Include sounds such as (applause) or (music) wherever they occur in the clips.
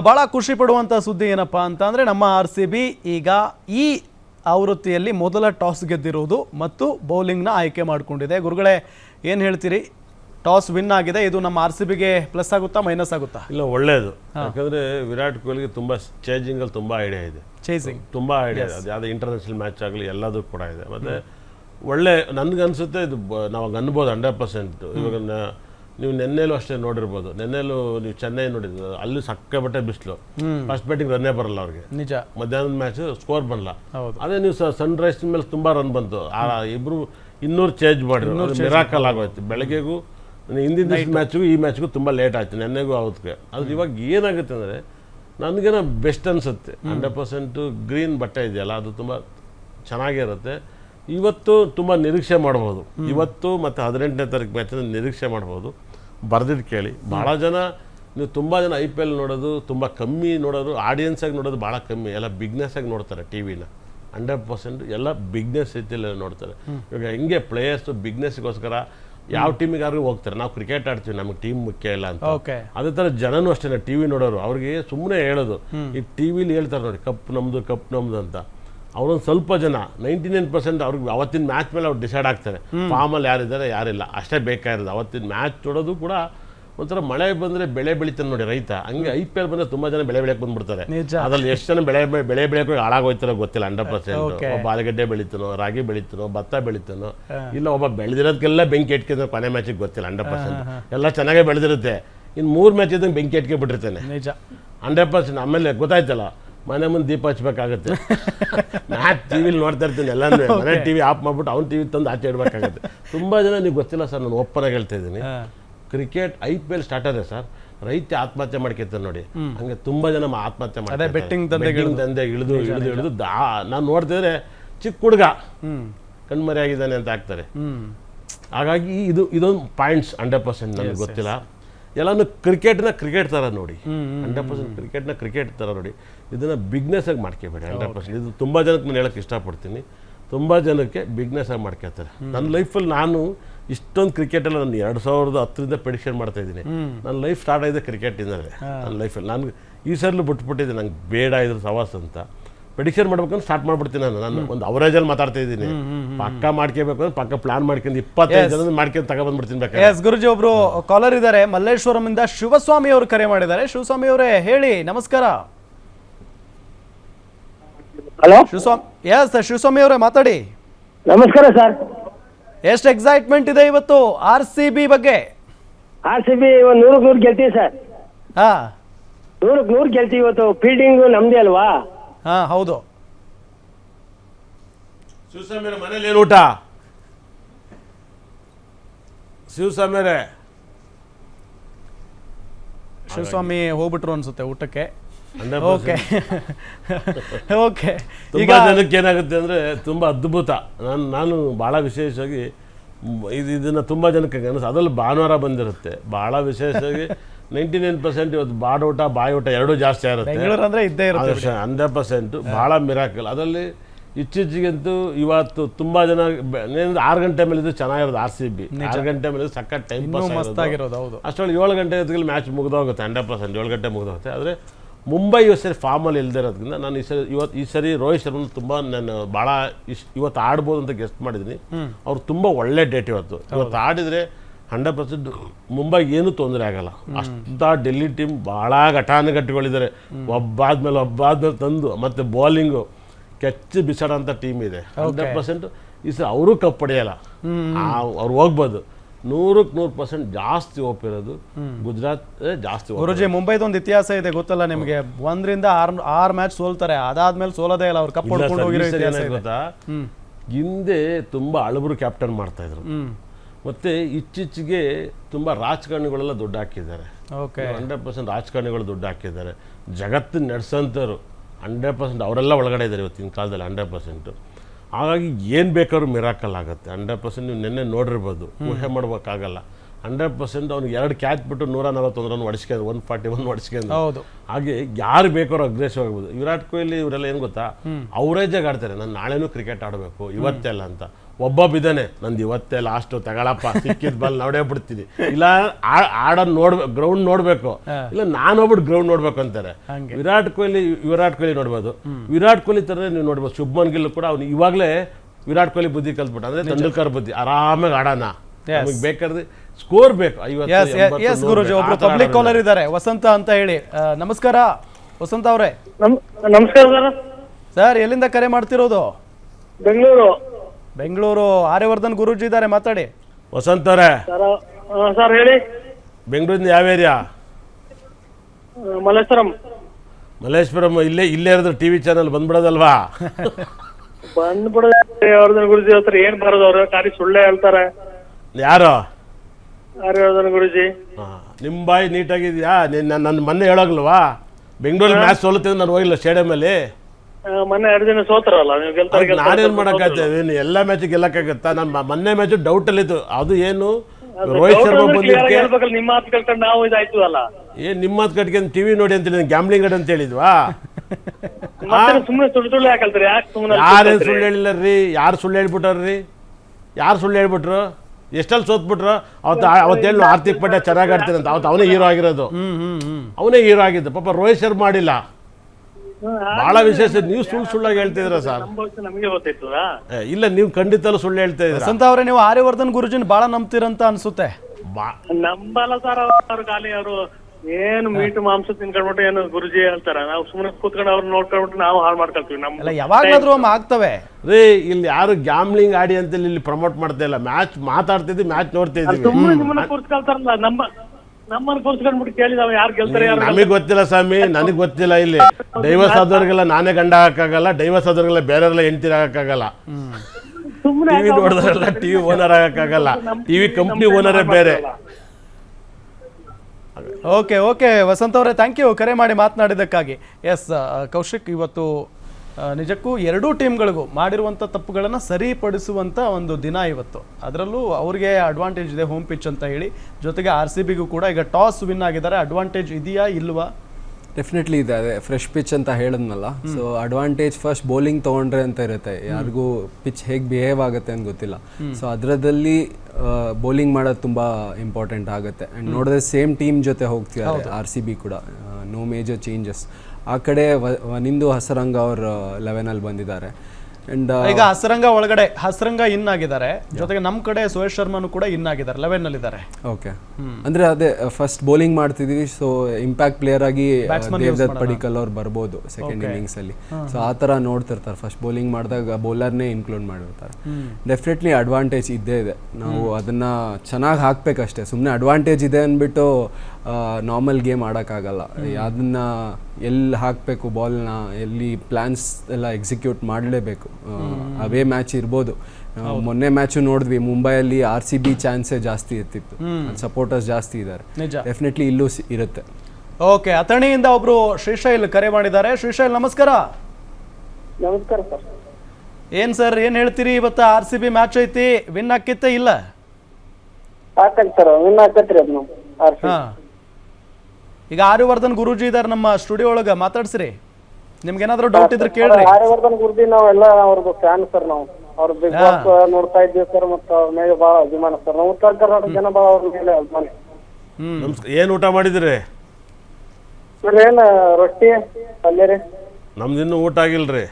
ಬಹಳ ಖುಷಿ ಪಡುವಂಥ ಸುದ್ದಿ ಏನಪ್ಪ ಅಂತ ಅಂದರೆ ನಮ್ಮ ಆರ್ ಸಿ ಬಿ ಈಗ ಈ ಆವೃತ್ತಿಯಲ್ಲಿ ಮೊದಲ ಟಾಸ್ ಗೆದ್ದಿರುವುದು ಮತ್ತು ಬೌಲಿಂಗ್ನ ಆಯ್ಕೆ ಮಾಡಿಕೊಂಡಿದೆ. ಗುರುಗಳೇ ಏನು ಹೇಳ್ತೀರಿ? ಟಾಸ್ ವಿನ್ ಆಗಿದೆ ಇದು ನಮ್ಮ ಆರ್ ಸಿ ಬಿಗೆ ಪ್ಲಸ್ ಆಗುತ್ತಾ ಮೈನಸ್ ಆಗುತ್ತಾ? ಇಲ್ಲ ಒಳ್ಳೇದು. ಯಾಕಂದ್ರೆ ವಿರಾಟ್ ಕೊಹ್ಲಿಗೆ ತುಂಬಾ ಚೇಂಜಿಂಗ್ ಅಲ್ಲಿ ತುಂಬಾ ಐಡಿಯಾ ಇದೆ. ಚೇಸಿಂಗ್ ತುಂಬಾ ಐಡಿಯಾ ಇದೆ. ಅದು ಯಾವುದೇ ಇಂಟರ್ನ್ಯಾಷನಲ್ ಮ್ಯಾಚ್ ಆಗಲಿ ಎಲ್ಲದೂ ಕೂಡ ಇದೆ. ಮತ್ತೆ ಒಳ್ಳೆ ನನ್ಗನ್ಸುತ್ತೆ ಇದು ನಾವು ಅನ್ಬೋದು ಹಂಡ್ರೆಡ್ ಪರ್ಸೆಂಟ್ ಇವಾಗ ನೀವು ನೆನ್ನೆಲೂ ಅಷ್ಟೇ ನೋಡಿರ್ಬೋದು. ನೆನ್ನೆಲೂ ನೀವು ಚೆನ್ನೈ ನೋಡಿದ್ರು. ಅಲ್ಲಿ ಸಕ್ಕಬಟ್ಟೆ ಬಿಸಿಲು. ಫಸ್ಟ್ ಬ್ಯಾಟಿಂಗ್ ರನ್ನೇ ಬರಲ್ಲ ಅವ್ರಿಗೆ. ನಿಜ. ಮಧ್ಯಾಹ್ನದ ಮ್ಯಾಚ್ ಸ್ಕೋರ್ ಬರಲ್ಲ. ಅದೇ ನೀವು ಸನ್ ರೈಸ್ ಮೇಲೆ ತುಂಬಾ ರನ್ ಬಂತು. ಆ ಇಬ್ರು ಇನ್ನೂರು ಚೇಂಜ್ ಮಾಡಿದ್ರು. ಮಿರಾಕಲ್ ಆಗೋಯ್ತು. ಬೆಳಗ್ಗೆಗೂ ಹಿಂದಿನ ದಿವಸ ಮ್ಯಾಚ್ಗೂ ಈ ಮ್ಯಾಚ್ಗೂ ತುಂಬ ಲೇಟ್ ಆಯ್ತು. ನೆನ್ನೆಗೂ ಅವತ್ತಿಗೆ ಅದು ಇವಾಗ ಏನಾಗುತ್ತೆ ಅಂದರೆ ನನಗೇನೋ ಬೆಸ್ಟ್ ಅನ್ಸುತ್ತೆ. ಹಂಡ್ರೆಡ್ ಪರ್ಸೆಂಟು ಗ್ರೀನ್ ಬಟ್ಟೆ ಇದೆಯಲ್ಲ ಅದು ತುಂಬ ಚೆನ್ನಾಗಿರುತ್ತೆ ಇವತ್ತು ತುಂಬ ನಿರೀಕ್ಷೆ ಮಾಡ್ಬೋದು. ಇವತ್ತು ಮತ್ತು ಹದಿನೆಂಟನೇ ತಾರೀಕು ಮ್ಯಾಚ್ ನಿರೀಕ್ಷೆ ಮಾಡ್ಬೋದು. ಬರ್ದಿದ್ದು ಕೇಳಿ. ಭಾಳ ಜನ ನೀವು ತುಂಬ ಜನ ಐ ಪಿ ಎಲ್ ನೋಡೋದು ತುಂಬ ಕಮ್ಮಿ ನೋಡೋದು ಆಡಿಯನ್ಸ್ ಆಗಿ ನೋಡೋದು ಭಾಳ ಕಮ್ಮಿ. ಎಲ್ಲ ಬಿಗ್ನೆಸ್ಸಾಗಿ ನೋಡ್ತಾರೆ ಟಿ ವಿನ ಹಂಡ್ರೆಡ್ ಪರ್ಸೆಂಟ್ ಎಲ್ಲ ಬಿಗ್ನೆಸ್ ರೀತಿಯಲ್ಲಿ ನೋಡ್ತಾರೆ. ಇವಾಗ ಹೆಂಗೆ ಪ್ಲೇಯರ್ಸು ಬಿಗ್ನೆಸ್ಗೋಸ್ಕರ ಯಾವ ಟೀಮಿಗಾದ್ರೂ ಹೋಗ್ತಾರೆ. ನಾವು ಕ್ರಿಕೆಟ್ ಆಡ್ತೀವಿ ನಮಗೆ ಟೀಮ್ ಮುಖ್ಯ ಇಲ್ಲ ಅಂತ. ಅದೇ ಥರ ಜನನೂ ಅಷ್ಟೇ ಟಿ ವಿ ನೋಡೋರು. ಅವ್ರಿಗೆ ಸುಮ್ಮನೆ ಹೇಳೋದು. ಈ ಟಿ ವಿಲಿ ಹೇಳ್ತಾರೆ ನೋಡಿ ಕಪ್ ನಮ್ಮದು ಕಪ್ ನಮ್ಮದು ಅಂತ. ಅವ್ರೊಂದು ಸ್ವಲ್ಪ ಜನ ನೈಂಟಿ ನೈನ್ ಪರ್ಸೆಂಟ್ ಅವ್ರಿಗೆ ಅವತ್ತಿನ ಮ್ಯಾಚ್ ಮೇಲೆ ಅವ್ರು ಡಿಸೈಡ್ ಆಗ್ತಾರೆ. ಫಾರ್ಮಲ್ಲಿ ಯಾರಿದ್ದಾರೆ ಯಾರಿಲ್ಲ. ಅಷ್ಟೇ ಬೇಕಾಗಿರೋದು ಅವತ್ತಿನ ಮ್ಯಾಚ್ ನೋಡೋದು ಕೂಡ ಒಂಥರ ಮಳೆ ಬಂದರೆ ಬೆಳೆ ಬೆಳಿತಾನೆ ನೋಡಿ ರೈತ. ಹಂಗೆ ಐ ಪಿ ಎಲ್ ಬಂದರೆ ತುಂಬ ಜನ ಬೆಳೆ ಬೆಳೆಯಕ್ಕೆ ಬಂದ್ಬಿಡ್ತಾರೆ. ಅದ್ರಲ್ಲಿ ಎಷ್ಟು ಜನ ಬೆಳೆ ಬೆಳೆ ಬೆಳೆಯೋಕೆ ಹಾಳಾಗೋಯ್ತಾರೋ ಗೊತ್ತಿಲ್ಲ ಹಂಡ್ರೆಡ್ ಪರ್ಸೆಂಟ್. ಒಬ್ಬ ಆಲೂಗಡ್ಡೆ ಬೆಳಿತಾನೋ ರಾಗಿ ಬೆಳಿತಾನೋ ಭತ್ತ ಬೆಳಿತಾನೋ ಇಲ್ಲ ಒಬ್ಬ ಬೆಳೆದಿರೋದಕ್ಕೆಲ್ಲ ಬೆಂಕಿ ಇಟ್ಕೊಂಡು ಕೊನೆ ಮ್ಯಾಚಿಗೆ ಗೊತ್ತಿಲ್ಲ ಹಂಡ್ರೆಡ್ ಪರ್ಸೆಂಟ್ ಎಲ್ಲ ಚೆನ್ನಾಗೇ ಬೆಳೆದಿರುತ್ತೆ. ಇನ್ನು ಮೂರು ಮ್ಯಾಚ್ ಇದ್ದಂಗೆ ಬೆಂಕಿ ಇಟ್ಕೊಂಡ್ಬಿಟ್ಟಿರ್ತಾನೆ ಬಿಟ್ಟಿರ್ತಾನೆ. ನಿಜ. ಹಂಡ್ರೆಡ್ ಪರ್ಸೆಂಟ್ ಆಮೇಲೆ ಗೊತ್ತಾಯ್ತಲ್ಲ ಮನೆ ಮುಂದೆ ದೀಪ ಹಚ್ಬೇಕಾಗತ್ತೆ. ನಾ ಟಿ ವಿಲಿ ನೋಡ್ತಾ ಇರ್ತೀನಿ ಎಲ್ಲ (laughs) ಮನೆ ಟಿ ವಿ ಆಫ್ ಮಾಡ್ಬಿಟ್ಟು ಅವ್ನು ಟಿ ವಿ ತಂದು ಆಚೆ ಇಡಬೇಕಾಗತ್ತೆ. ತುಂಬ ಜನ ನೀವು ಗೊತ್ತಿಲ್ಲ ಸರ್ ನಾನು ಒಪ್ಪರ ಹೇಳ್ತಾ ಇದ್ದೀನಿ. Cricket I P L start ಆದ್ರೆ ಸರ್ ರೈತ ಆತ್ಮಹತ್ಯೆ ಮಾಡ್ಕೊತಾರೆ ನೋಡಿ. ಹಂಗೆ ತುಂಬಾ ಜನ ಆತ್ಮಹತ್ಯೆ ಮಾಡ್ತಾರೆ ಬೆಟ್ಟಿಂಗ್ ತಂದೆ ಇಳಿದು. ಇಳಿದು ಇಳಿದು ದಾ ನಾನು ನೋಡ್ತಿದ್ರೆ ಚಿಕ್ಕ ಹುಡುಗ ಹ್ಮ್. ಕಣ್ಮರೆ ಆಗಿದ್ದಾನೆ ಅಂತ ಆಗ್ತಾರೆ. ಹಾಗಾಗಿ ಇದು ಇದೊಂದು ಪಾಯಿಂಟ್ಸ್ ಹಂಡ್ರೆಡ್ ಪರ್ಸೆಂಟ್ ನನಗೆ ಗೊತ್ತಿಲ್ಲ. ಎಲ್ಲಾನು ಕ್ರಿಕೆಟ್ನ ಕ್ರಿಕೆಟ್ ಥರ ನೋಡಿ. ಹಂಡ್ರೆಡ್ ಪರ್ಸೆಂಟ್ ಕ್ರಿಕೆಟ್ನ ಕ್ರಿಕೆಟ್ ಥರ ನೋಡಿ. ಇದನ್ನು ಬಿಗ್ನೆಸ್ಸಾಗಿ ಮಾಡ್ಕೋಬೇಡಿ ಹಂಡ್ರೆಡ್ ಪರ್ಸೆಂಟ್. ಇದು ತುಂಬ ಜನಕ್ಕೆ ನಾನು ಹೇಳೋಕ್ಕೆ ಇಷ್ಟಪಡ್ತೀನಿ. ತುಂಬ ಜನಕ್ಕೆ ಬಿಗ್ನೆಸ್ಸಾಗಿ ಮಾಡ್ಕೋತಾರೆ. ನನ್ನ ಲೈಫಲ್ಲಿ ನಾನು ಇಷ್ಟೊಂದು ಕ್ರಿಕೆಟಲ್ಲಿ ನಾನು ಎರಡು ಸಾವಿರದ ಹತ್ತರಿಂದ ಪ್ರೆಡಿಕ್ಷನ್ ಮಾಡ್ತಾ ಇದ್ದೀನಿ. ನನ್ನ ಲೈಫ್ ಸ್ಟಾರ್ಟ್ ಆಗಿದೆ ಕ್ರಿಕೆಟಿಂದಲೇ ನನ್ನ ಲೈಫಲ್ಲಿ. ನಾನು ಈ ಸರ್ಲು ಬಿಟ್ಬಿಟ್ಟಿದ್ದೆ ನಂಗೆ ಬೇಡ ಇದ್ರ ಸವಾಸ್ ಅಂತ. ಪ್ರೆಡಿಕ್ಷನ್ ಮಾಡ್ಬೇಕಂದ್ರೆ ಸ್ಟಾರ್ಟ್ ಮಾಡ್ಬಿಡ್ತೀನಿ ನಾನು. ನಾನು ಒಂದು ಅವರೇಜಲ್ಲಿ ಮಾತಾಡ್ತಾ ಇದ್ದೀನಿ. ಪಕ್ಕ ಮಾಡ್ಕೋಬೇಕು ಅಂದ್ರೆ ಪಕ್ಕ ಪ್ಲಾನ್ ಮಾಡ್ಕೊಂಡು ಇಪ್ಪತ್ತೈದು ಜನ ಮಾಡ್ಕೊಂಡು ತಗೊಬಂದ್ಬಿಡ್ತೀನಿ ಬೇಕಾದ್ರೆ. ಎಸ್ ಗುರುಜಿ ಒಬ್ರು ಕಾಲರ್ ಇದ್ದಾರೆ. ಮಲ್ಲೇಶ್ವರಮಿಂದ ಶಿವಸ್ವಾಮಿ ಅವರು ಕರೆ ಮಾಡಿದ್ದಾರೆ. ಶಿವಸ್ವಾಮಿ ಅವರೇ ಹೇಳಿ ನಮಸ್ಕಾರ. ಹಲೋ ಶಿವಸ್ವಾಮಿ ಎಸ್ ಶಿವಸ್ವಾಮಿ ಅವರೇ ಮಾತಾಡಿ. ನಮಸ್ಕಾರ ಸರ್ ಎಷ್ಟು ಎಕ್ಸೈಟ್ಮೆಂಟ್ ಇದೆ ಇವತ್ತು ಆರ್ ಸಿ ಬಿ ಬಗ್ಗೆ? ಆರ್ ಸಿ ಬಿ ಒಂದು ನೂರಕ್ಕೆ ನೂರು ಗೆಲ್ತೀವಿ ಸರ್ ಹಾ. ನೂರಕ್ಕೆ ನೂರು ಗೆಲ್ತೀವಿ ಇವತ್ತು. ಫೀಲ್ಡಿಂಗು ನಮ್ದೇ ಅಲ್ವಾ? ಹಾ ಹೌದು. ಶಿವಸ್ವಾಮಿಯರ ಮನೇಲಿ ಏನು ಊಟ? ಶಿವಸ್ವಾಮಿಯರೇ ಶಿವಸ್ವಾಮಿ ಹೋಗ್ಬಿಟ್ರು ಅನ್ಸುತ್ತೆ ಊಟಕ್ಕೆ. ಓಕೆ. ಓಕೆ. ಈಗ ಜನಕ್ಕೆ ಏನಾಗುತ್ತೆ ಅಂದ್ರೆ ತುಂಬಾ ಅದ್ಭುತ. ನಾನು ನಾನು ಬಹಳ ವಿಶೇಷವಾಗಿ ಇದು ಇದನ್ನ ತುಂಬಾ ಜನಕ್ಕೆ ಅನಿಸ್ತು ಅದರಲ್ಲಿ ಭಾನುವಾರ ಬಂದಿರುತ್ತೆ. ಬಹಳ ವಿಶೇಷವಾಗಿ ನೈಂಟಿ ನೈನ್ ಪರ್ಸೆಂಟ್ ಇವತ್ತು ಬಾಡೋಟ ಬಾಯೋಟ ಎರಡೂ ಜಾಸ್ತಿ ಆಗುತ್ತೆ. ಬೆಂಗಳೂರು ಅಂದ್ರೆ ಇದ್ದೇ ಇರುತ್ತೆ ಹಂಡ್ರೆಡ್ ಪರ್ಸೆಂಟ್ ಭಾಳ ಮಿರಾಕಲ್ ಅದರಲ್ಲಿ ಇತ್ತೀಚೆಗಂತೂ ಇವತ್ತು ತುಂಬಾ ಜನ ಆರು ಗಂಟೆ ಮೇಲೆ ಇದು ಚೆನ್ನಾಗಿರೋದು ಆರ್ ಸಿ ಬಿ ಆರು ಗಂಟೆ ಮೇಲೆ ಸಖತ್ ಟೈಮ್ ಪಾಸ್ ಹೌದು. ಅಷ್ಟರಲ್ಲಿ ಏಳು ಗಂಟೆ ಹೊತ್ತಿಗೆ ಮ್ಯಾಚ್ ಮುಗಿದೋಗುತ್ತೆ ಹಂಡ್ರೆಡ್ ಪರ್ಸೆಂಟ್ ಏಳು ಗಂಟೆ ಮುಗಿದೋಗುತ್ತೆ. ಆದರೆ ಮುಂಬೈ ಈ ಸರಿ ಫಾರ್ಮಲ್ಲಿ ಇಲ್ದಿರೋದ್ರಿಂದ ನಾನು ಈ ಸರಿ ಇವತ್ತು ಈ ಸರಿ ರೋಹಿತ್ ಶರ್ಮನ್ ತುಂಬ ನಾನು ಭಾಳ ಇಶ್ ಇವತ್ತು ಆಡ್ಬೋದು ಅಂತ ಗೆಸ್ಟ್ ಮಾಡಿದ್ದೀನಿ. ಅವ್ರು ತುಂಬ ಒಳ್ಳೆ ಡೇಟ್ ಇವತ್ತು. ಇವತ್ತು ಆಡಿದರೆ ಹಂಡ್ರೆಡ್ ಪರ್ಸೆಂಟ್ ಮುಂಬೈಗೆ ಏನೂ ತೊಂದರೆ ಆಗಲ್ಲ. ಅಷ್ಟ ಡೆಲ್ಲಿ ಟೀಮ್ ಭಾಳ ಘಟಾನುಘಟಿಗಳಿದ್ದಾರೆ. ಒಬ್ಬಾದ್ಮೇಲೆ ಒಬ್ಬಾದ್ಮೇಲೆ ತಂದು ಮತ್ತೆ ಬೌಲಿಂಗು ಕೆಚ್ಚು ಬಿಸಾಡೋಂಥ ಟೀಮ್ ಇದೆ. Hundred percent. ಈ ಸರ್ ಅವರು ಕಪ್ ಪಡೆಯಲ್ಲ. ಅವ್ರು ಹೋಗ್ಬೋದು. ನೂರಕ್ಕೆ ನೂರು ಪರ್ಸೆಂಟ್ ಜಾಸ್ತಿ ಒಪ್ಪಿರೋದು ಗುಜರಾತ್ ಜಾಸ್ತಿ ಗುರುಜಿ ಮುಂಬೈದ ಒಂದು ಇತಿಹಾಸ ಇದೆ ಗೊತ್ತಲ್ಲ ನಿಮಗೆ? ಒಂದರಿಂದ ಆರು ಆರು ಮ್ಯಾಚ್ ಸೋಲ್ತಾರೆ. ಅದಾದ್ಮೇಲೆ ಸೋಲೋದೇ ಇಲ್ಲ ಅವ್ರು ಕಪ್ ಹೊಡ್ಕೊಂಡು ಹೋಗಿರೋ ಇತಿಹಾಸ ಗೊತ್ತಾ? ಹಿಂದೆ ತುಂಬಾ ಅಳಬರು ಕ್ಯಾಪ್ಟನ್ ಮಾಡ್ತಾ ಇದ್ರು. ಮತ್ತೆ ಇತ್ತೀಚೆಗೆ ತುಂಬಾ ರಾಜಕಾರಣಿಗಳೆಲ್ಲ ದುಡ್ಡು ಹಾಕಿದ್ದಾರೆ. ಓಕೆ ಹಂಡ್ರೆಡ್ ಪರ್ಸೆಂಟ್ ರಾಜಕಾರಣಿಗಳು ದುಡ್ಡು ಹಾಕಿದ್ದಾರೆ. ಜಗತ್ತು ನಡೆಸೋಂಥವ್ರು ಹಂಡ್ರೆಡ್ ಪರ್ಸೆಂಟ್ ಅವರೆಲ್ಲ ಒಳಗಡೆ ಇದ್ದಾರೆ ಇವತ್ತಿನ ಕಾಲದಲ್ಲಿ ಹಂಡ್ರೆಡ್ ಪರ್ಸೆಂಟು ಹಾಗಾಗಿ ಏನು ಬೇಕಾದ್ರೂ ಮಿರಾಕಲ್ ಆಗುತ್ತೆ. ಹಂಡ್ರೆಡ್ ಪರ್ಸೆಂಟ್ ನೀವು ನಿನ್ನೆ ನೋಡಿರ್ಬೋದು. ಊಹೆ ಮಾಡ್ಬೇಕಾಗಲ್ಲ. ಹಂಡ್ರೆಡ್ ಪರ್ಸೆಂಟ್ ಅವ್ನಿಗೆ ಎರಡು ಕ್ಯಾಚ್ ಬಿಟ್ಟು ನೂರ ನಲವತ್ತೊಂದು ರನ್ ಹೊಡಿಸ್ಕೊಂಡು ಒನ್ ಫಾರ್ಟಿ ಒನ್ ಹೊಡಿಸ್ಕೊಂಡು ಹೌದು. ಹಾಗೆ ಯಾರು ಬೇಕಾದ್ರೂ ಅಗ್ರೆಸಿವ್ ಆಗ್ಬೋದು. ವಿರಾಟ್ ಕೊಹ್ಲಿ ಇವರೆಲ್ಲ ಏನು ಗೊತ್ತಾ? ಅವರೇಜಾಗಿ ಆಡ್ತಾರೆ. ನಾನು ನಾಳೆನೂ ಕ್ರಿಕೆಟ್ ಆಡಬೇಕು ಇವತ್ತೆಲ್ಲ ಅಂತ. ಒಬ್ಬೊಬ್ಬ ಇದ್ದಾನೆ. ನಂದು ಇವತ್ತೇ ಲಾಸ್ಟು ತಗೊಳಪ್ಪ ಸಿಕ್ಕಿದ ಬಲ್ ನೋಡೇ ಬಿಡ್ತೀನಿ. ಇಲ್ಲ ಆಡೋದು ನೋಡ್ ನೋಡ್ಬೇಕು. ಗ್ರೌಂಡ್ ನೋಡ್ಬೇಕು ಇಲ್ಲ ನಾನು ಹೋಗ್ಬಿಟ್ಟು ಗ್ರೌಂಡ್ ನೋಡ್ಬೇಕು ಅಂತಾರೆ. ವಿರಾಟ್ ಕೊಹ್ಲಿ ವಿರಾಟ್ ಕೊಹ್ಲಿ ನೋಡ್ಬೋದು. ವಿರಾಟ್ ಕೊಹ್ಲಿ ತರ ನೀವು ನೋಡ್ಬೋದು. ಶುಭ್ಮನ್ ಗಿಲ್ ಕೂಡ ಅವ್ನು ಇವಾಗಲೇ ವಿರಾಟ್ ಕೊಹ್ಲಿ ಬುದ್ಧಿ ಕಲ್ತ್ಬಿಟ್ಟು. ಅಂದ್ರೆ ತೆಂಡೂಲ್ಕರ್ ಬುದ್ಧಿ. ಆರಾಮಾಗಿ ಆಡೋಣ. ನಮಗೆ ಬೇಕಾದ್ರೆ ಸ್ಕೋರ್ ಬೇಕು. ಐವತ್ತು ಎಸ್ ಗುರುಜಿ. ಒಬ್ರು ಆ ಪಬ್ಲಿಕ್ ಕಾಲರ್ ಇದ್ದಾರೆ. ವಸಂತ ಅಂತ ಹೇಳಿ. ನಮಸ್ಕಾರ. ವಸಂತ ಅವರೇ. ನಮಸ್ಕಾರ ಸರ್ ಎಲ್ಲಿಂದ ಕರೆ ಮಾಡ್ತಿರೋದು? ಬೆಂಗಳೂರು. ಬೆಂಗಳೂರು ಆರ್ಯವರ್ಧನ್ ಗುರೂಜಿ ಇದ್ದಾರೆ ಮಾತಾಡಿ. ವಸಂತ ಅವರೇ ಸರ್ ಸರ್ ಹೇಳಿ. ಬೆಂಗಳೂರಿಂದ ಯಾವ ಏರಿಯಾ? ಮಲ್ಲೇಶ್ವರಂ. ಮಲ್ಲೇಶ್ವರಂ ಇಲ್ಲೇ ಇಲ್ಲೇ ಇರೋದು ಟಿವಿ ಚಾನಲ್ ಬಂದ್ಬಿಡೋದಲ್ವಾ? ಬಂದ್ಬಿಡ ಆರ್ಯವರ್ಧನ್ ಗುರುಜಿ ಹತ್ರ ಏನ್ ಬರೋದು ಅವ್ರು? ಖಾಲಿ ಸುಳ್ಳೆ ಹೇಳ್ತಾರೆ. ಯಾರು? ಆರ್ಯವರ್ಧನ್ ಗುರುಜಿ. ಹಾ, ನಿಮ್ ಬಾಯಿ ನೀಟಾಗಿದ್ಯಾ? ನನ್ನ ನನ್ನ ಮೊನ್ನೆ ಹೇಳೋಗ್ಲ್ವಾ? ಬೆಂಗಳೂರಲ್ಲಿ ಮ್ಯಾಚ್ ಸೋಲುತ್ತೆ ನಾನು ಹೋಗಿಲ್ಲ ಸ್ಟೇಡಿಯಮಲ್ಲಿ ಮೊನ್ನೆ ಎರಡು ದಿನ ಸೋತ್ರಲ್ಲ ನೀವು ಗೆಲ್ತಾರೆ ಗೆಲ್ತಾರೆ ನಾನೇನ್ ಅಂತ ಮಾಡಕ್ಕಾಗ್ತದೆ ಏನು ಎಲ್ಲ ಮ್ಯಾಚ್ ಗೆಲ್ಲಕ್ಕಾಗತ್ತಾ? ಮೊನ್ನೆ ಮ್ಯಾಚ್ ಡೌಟ್ ಅಲ್ಲಿತ್ತು. ಅದು ಏನು? ಅದು ರೋಹಿತ್ doubt ಶರ್ಮಾ ಅಂದ್ರೆ clear ಆಗಿ ಬಂದಿದ್ದಕ್ಕೆ ಹೇಳ್ಬೇಕಲ್ಲ ನಿಮ್ಮ ಮಾತು ಕೇಳ್ಕೊಂಡು ನಾವು ಇದಾಯ್ತದಲ್ಲ. ಏನ್ ನಿಮ್ಮ ಮಾತು ಕಟ್ಕೊಂಡು ಟಿವಿ ನೋಡಿ ಅಂತ ಹೇಳಿದ್ ಗ್ಯಾಮ್ಲಿಂಗ್ ಅಂತ ಹೇಳಿದ್ವಾ? ಮತ್ತೆ ಸುಮ್ಮನೆ ಸುಳ್ಳು ಸುಳ್ಳು ಯಾಕೆ ಹೇಳ್ತಾರೆ ಯಾಕೆ ಸುಮ್ಮನೆ ಯಾರೇನು ಸುಳ್ಳು ಹೇಳಿಲ್ಲ ರೀ ಯಾರು ಸುಳ್ಳು ಹೇಳ್ಬಿಟ್ಟಾರ್ರಿ? ಯಾರು ಸುಳ್ಳು ಹೇಳ್ಬಿಟ್ರು? ಎಷ್ಟಲ್ಲಿ ಸೋತ್ಬಿಟ್ರು? ಅವತ್ತು ಅವತ್ತೇನು ಆರ್ಥಿಕ ಪಟ್ಟ ಚೆನ್ನಾಗಿ ಆಡ್ತೀನಿ ಅಂತ ಅವತ್ತು ಅವನೇ ಹೀರೋ ಆಗಿರೋದು. ಹ್ಮ್ ಹ್ಮ್ ಹ್ಮ್. ಅವನೇ ಹೀರೋ ಆಗಿದ್ದು. ಪಾಪ ರೋಹಿತ್ ಶರ್ಮಾ ಮಾಡಿಲ್ಲ ಬಹಳ ವಿಶೇಷ ನೀವು ಸುಳ್ಳು ಸುಳ್ಳಾಗಿ ಹೇಳ್ತಿದ್ರ ಸರ್? ನಮಗೆ ಗೊತ್ತಿರ್ತದ ಏ, ಇಲ್ಲ ನೀವು ಖಂಡಿತಲ್ಲೂ ಸುಳ್ಳು ಹೇಳ್ತಾ ಇದ್ರ ವಸಂತ ಅವರೇ ನೀವು ಆರ್ಯವರ್ಧನ್ ಗುರುಜಿನ್ ಬಹಳ ನಂಬ್ತೀರಂತ ಅನ್ಸುತ್ತೆ. ನಂಬಲ್ಲ ಸರ್ ಅವರು ಖಾಲಿ ಅವರು ಏನು ಮೀಟ್ ಮಾಂಸ ತಿನ್ಕೊಂಡ್ಬಿಟ್ಟು ಏನು ಗುರುಜಿ ಹೇಳ್ತಾರ? ನಾವು ಸುಮ್ಮನೆ ಕೂತ್ಕೊಂಡು ಅವ್ರು ನೋಡ್ಕೊಂಡ್ಬಿಟ್ಟು ನಾವು ಹಾಳು ಮಾಡ್ಕೊಳ್ತೀವಿ. ನಮ್ಮ ಯಾವಾಗಾದ್ರೂ ಒಮ್ಮೆ ಆಗ್ತವೆ. ರೀ ಇಲ್ಲಿ ಯಾರು ಗ್ಯಾಮ್ಲಿಂಗ್ ಆಡಿ ಅಂತ ಇಲ್ಲಿ ಪ್ರಮೋಟ್ ಮಾಡ್ತಾ ಇಲ್ಲ. ಮ್ಯಾಚ್ ಮಾತಾಡ್ತಿದ್ವಿ ಮ್ಯಾಚ್ ನೋಡ್ತಾ ಇದ್ವಿ ಸುಮ್ಮನೆ ನಮ್ಮ ನಮ್ಮನ್ನ ಕೂರ್ಸ್ಕೊಂಡ್ಬಿಟ್ಟು ಕೇಳಿದಾವ ಯಾರು ಗೆಲ್ತಾರೆ ಯಾರು ನಮಗೆ ಗೊತ್ತಿಲ್ಲ ಸ್ವಾಮಿ ನನಗೆ ಗೊತ್ತಿಲ್ಲ ಇಲ್ಲಿ. ಡೈವರ್ಸ್ ಆದವ್ರಿಗೆಲ್ಲ ನಾನೇ ಗಂಡ ಹಾಕಾಗಲ್ಲ ಡೈವರ್ಸ್ ಆದವ್ರಿಗೆಲ್ಲ ಬೇರೆಲ್ಲ ಹೆಂಡ್ತಿರ್ ಹಾಕಾಗಲ್ಲ ಸುಮ್ಮನೆ ಟಿವಿ ನೋಡಿದ್ರೆಲ್ಲ ಟಿವಿ ಓನರ್ ಆಗಕ್ಕಾಗಲ್ಲ ಟಿವಿ ಕಂಪ್ನಿ ಓನರೇ ಬೇರೆ. ಓಕೆ ಓಕೆ ವಸಂತ ಅವರೇ ಥ್ಯಾಂಕ್ ಯು ಕರೆ ಮಾಡಿ ಮಾತನಾಡಿದ್ದಕ್ಕಾಗಿ. ಎಸ್ ಕೌಶಿಕ್ ಇವತ್ತು ನಿಜಕ್ಕೂ ಎರಡೂ ಟೀಮ್ಗಳಿಗೂ ಮಾಡಿರುವಂಥ ತಪ್ಪುಗಳನ್ನು ಸರಿಪಡಿಸುವಂಥ ಒಂದು ದಿನ ಇವತ್ತು. ಅದರಲ್ಲೂ ಅವ್ರಿಗೆ ಅಡ್ವಾಂಟೇಜ್ ಇದೆ ಹೋಮ್ ಪಿಚ್ ಅಂತ ಹೇಳಿ. ಜೊತೆಗೆ ಆರ್ ಸಿ ಬಿಗೂ ಕೂಡ ಈಗ ಟಾಸ್ ವಿನ್ ಆಗಿದ್ದಾರೆ. ಅಡ್ವಾಂಟೇಜ್ ಇದೆಯಾ ಇಲ್ವಾ? ಡೆಫಿನೆಟ್ಲಿ ಇದೆ. ಅದೇ ಫ್ರೆಶ್ ಪಿಚ್ ಅಂತ ಹೇಳಿದ್ನಲ್ಲ. ಸೊ ಅಡ್ವಾಂಟೇಜ್ ಫಸ್ಟ್ ಬೌಲಿಂಗ್ ತೊಗೊಂಡ್ರೆ ಅಂತ ಇರುತ್ತೆ. ಯಾರಿಗೂ ಪಿಚ್ ಹೇಗೆ ಬಿಹೇವ್ ಆಗುತ್ತೆ ಅಂತ ಗೊತ್ತಿಲ್ಲ. ಸೊ ಅದರದಲ್ಲಿ ಬೌಲಿಂಗ್ ಮಾಡೋದು ತುಂಬ ಇಂಪಾರ್ಟೆಂಟ್ ಆಗುತ್ತೆ. ಆ್ಯಂಡ್ ನೋಡಿದ್ರೆ ಸೇಮ್ ಟೀಮ್ ಜೊತೆ ಹೋಗ್ತಿದ್ದಾರೆ ಆರ್ ಸಿ ಬಿ ಕೂಡ. ನೋ ಮೇಜರ್ ಚೇಂಜಸ್ ಆ ಕಡೆ ನಿಂದು ಹಸರಂಗ ಅವರು ಲೆವೆನಲ್ಲಿ ಬಂದಿದ್ದಾರೆ. ಅಂಡ್ ಈಗ ಹಸರಂಗ ಒಳಗಡೆ ಹಸರಂಗ ಇನ್ ಆಗಿದ್ದಾರೆ. ಜೊತೆಗೆ ನಮ್ಮ ಕಡೆ ಸುರೇಶ್ ಶರ್ಮನು ಕೂಡ ಇನ್ ಆಗಿದ್ದಾರೆ ಲೆವೆನ್ ನಲ್ಲಿದ್ದಾರೆ. ಓಕೆ ಅಂದ್ರೆ ಅದೇ ಫಸ್ಟ್ ಬೌಲಿಂಗ್ ಮಾಡ್ತಿದೀವಿ ಸೊ ಇಂಪ್ಯಾಕ್ಟ್ ಪ್ಲೇಯರ್ ಆಗಿ ದೇವದತ್ ಪಡಿಕಲ್ ಅವ್ರು ಬರ್ಬೋದು ಸೆಕೆಂಡ್ ಇನ್ನಿಂಗ್ಸ್ ಅಲ್ಲಿ. ಸೊ ಆ ತರ ನೋಡ್ತಿರ್ತಾರೆ. ಫಸ್ಟ್ ಬೌಲಿಂಗ್ ಮಾಡಿದಾಗ ಬೌಲರ್ನೇ ಇನ್ಕ್ಲೂಡ್ ಮಾಡಿರ್ತಾರೆ. ಡೆಫಿನೆಟ್ಲಿ ಅಡ್ವಾಂಟೇಜ್ ಇದ್ದೇ ಇದೆ. ನಾವು ಅದನ್ನ ಚೆನ್ನಾಗಿ ಹಾಕ್ಬೇಕಷ್ಟೇ. ಸುಮ್ಮನೆ ಅಡ್ವಾಂಟೇಜ್ ಇದೆ ಅಂದ್ಬಿಟ್ಟು ನಾರ್ಮಲ್ ಗೇಮ್ ಆಡೋಕ್ಕಾಗಲ್ಲ. ಅದನ್ನ ಎಲ್ಲಿ ಹಾಕಬೇಕು ಬಾಲ್ನ ಎಲ್ಲಿ ಪ್ಲಾನ್ಸ್ ಎಲ್ಲ ಎಕ್ಸಿಕ್ಯೂಟ್ ಮಾಡಲೇಬೇಕು. ಅವೇ ಮ್ಯಾಚ್ ಇರ್ಬೋದು. ಮೊನ್ನೆ ಮ್ಯಾಚು ನೋಡಿದ್ವಿ ಮುಂಬೈಯಲ್ಲಿ ಆರ್ ಸಿ ಬಿ ಚಾನ್ಸೇ ಜಾಸ್ತಿ ಇರ್ತಿತ್ತು. ಸಪೋರ್ಟರ್ಸ್ ಜಾಸ್ತಿ ಇದ್ದಾರೆ ನಿಜ. ಡೆಫಿನೆಟ್ಲಿ ಇಲ್ಲೂ ಇರುತ್ತೆ. ಓಕೆ ಅಥಣಿಯಿಂದ ಒಬ್ರು ಶ್ರೀಶೈಲ್ ಕರೆ ಮಾಡಿದ್ದಾರೆ. ಶ್ರೀಶೈಲ್ ನಮಸ್ಕಾರ. ನಮಸ್ಕಾರ ಸರ್. ಏನ್ ಸರ್ ಏನ್ ಹೇಳ್ತೀರಿ? ಇವತ್ತು ಆರ್ ಸಿ ಬಿ ಮ್ಯಾಚ್ ಐತಿ. ವಿನ್ ಆಕಿತ್ತ ಇಲ್ಲ? ಹಾಕಲ್ ಸರ್ ವಿನ್ ಆಕತ್ರಿ ಅದ್. ಆರ್ ಈಗ ಆರ್ಯವರ್ಧನ್ ಗುರುಜಿ ಇದಾರೆ ನಮ್ಮ ಸ್ಟುಡಿಯೋ ಒಳಗ ಮಾತಾಡ್ಸಿರಿ. ನಿಮ್ಗೇನಾದ್ರೂ ಡೌಟ್ ಇದ್ರೆ ಕೇಳ್ರಿ. ಆರ್ಯವರ್ಧನ್ ಗುರುಜಿ ನಾವೆಲ್ಲ ಅವ್ರದ್ದು ಫ್ಯಾನ್ ಸರ್ ನಾವು. ಅವ್ರ ಬಿಗ್ ಬಾಸ್ ನೋಡ್ತಾ ಇದ್ದೀವಿ ಸರ್ ಮತ್ತೆ ಅವ್ರ ಮೇಲೆ ಬಹಳ ಅಭಿಮಾನ ಸರ್ ನಾವು ಉತ್ತರ ಕರ್ನಾಟಕ ಜನ ಬಹಳ ಅವ್ರ ಮೇಲೆ ಅಭಿಮಾನ. ಹ್ಮ್. ನಮಸ್ಕಾರ ಏನು ಊಟ ಮಾಡಿದ್ರಿ? ಸರ್ ಏನ ರೊಟ್ಟಿ ಪಲ್ಯ ರೀ? ನಮ್ದಿನ್ನೂ ಊಟ ಆಗಿಲ್ರಿ.